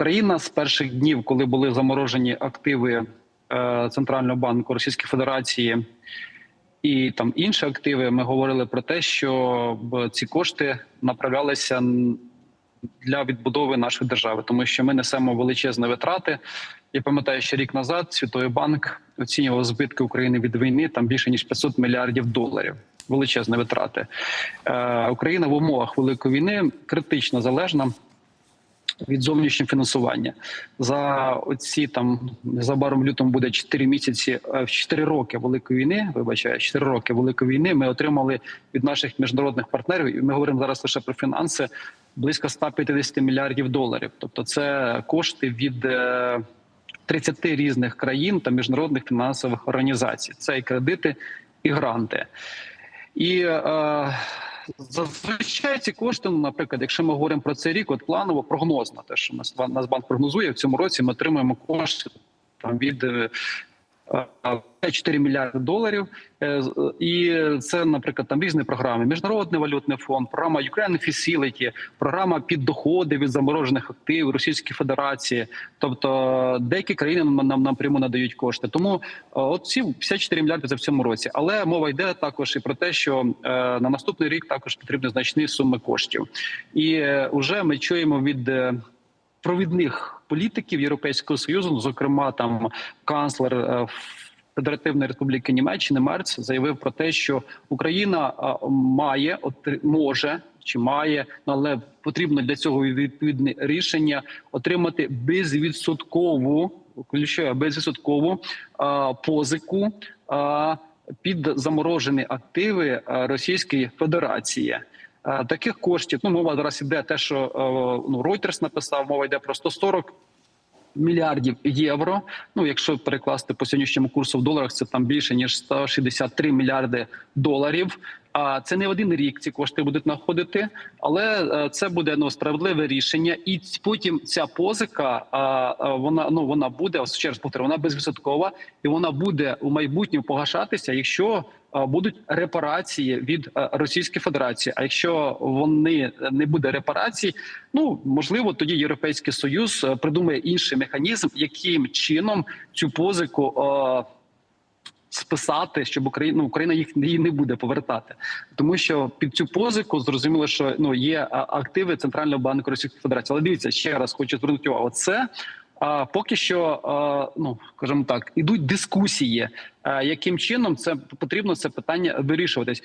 Україна з перших днів, коли були заморожені активи е, Центрального банку Російської Федерації і там інші активи, ми говорили про те, що ці кошти направлялися для відбудови нашої держави, тому що ми несемо величезні витрати. Я пам'ятаю, що рік назад Світовий банк оцінював збитки України від війни там більше ніж 500 мільярдів доларів. Величезні витрати. Е, Україна в умовах великої війни критично залежна від зовнішнього фінансування. За оці там незабаром лютому буде 4 місяці, е, 4 роки великої війни. Вибачаю, 4 роки великої війни. Ми отримали від наших міжнародних партнерів, і ми говоримо зараз лише про фінанси близько 150 мільярдів доларів. Тобто, це кошти від е, 30 різних країн та міжнародних фінансових організацій. Це і кредити, і гранти. І е, зазвичай ці кошти, ну, наприклад, якщо ми говоримо про цей рік, от планово прогнозно, те, що нас Нацбанк прогнозує в цьому році, ми отримаємо кошти там від. Е, е, 4 мільярди доларів, Е, е, і це, наприклад, там різні програми: Міжнародний валютний фонд, програма Ukraine Facility, програма під доходи від заморожених активів Російської Федерації. Тобто деякі країни нам, напряму надають кошти. Тому е, от ці 54 мільярди це в цьому році. Але мова йде також і про те, що е, на наступний рік також потрібні значні суми коштів, і е, вже ми чуємо від. Е, Провідних політиків Європейського союзу, ну, зокрема там канцлер е, Федеративної Республіки Німеччини Мерц заявив про те, що Україна має отри- може чи має, ну, але потрібно для цього відповідне рішення отримати безвідсоткову включаю безвідсоткову а, позику під заморожені активи Російської Федерації. А, Таких коштів ну мова зараз іде те, що е, ну Reuters написав, мова йде про 140 мільярдів євро. Ну, якщо перекласти по сьогоднішньому курсу в доларах, це там більше ніж 163 мільярди доларів. А це не один рік ці кошти будуть знаходити, але е, це буде ну справедливе рішення, і потім ця позика вона ну вона буде ще раз повторю, вона безвідсоткова, і вона буде у майбутньому погашатися, якщо будуть репарації від е, Російської Федерації. А якщо вони не буде репарацій, ну можливо, тоді Європейський Союз е, придумає інший механізм, яким чином цю позику. е, Списати, щоб Україна ну, Україна їх її не буде повертати, тому що під цю позику зрозуміло, що ну є активи центрального банку Російської Федерації. Але дивіться ще раз, хочу звернути увагу. Це а, поки що, ну скажімо так, ідуть дискусії, яким чином це потрібно це питання вирішуватись.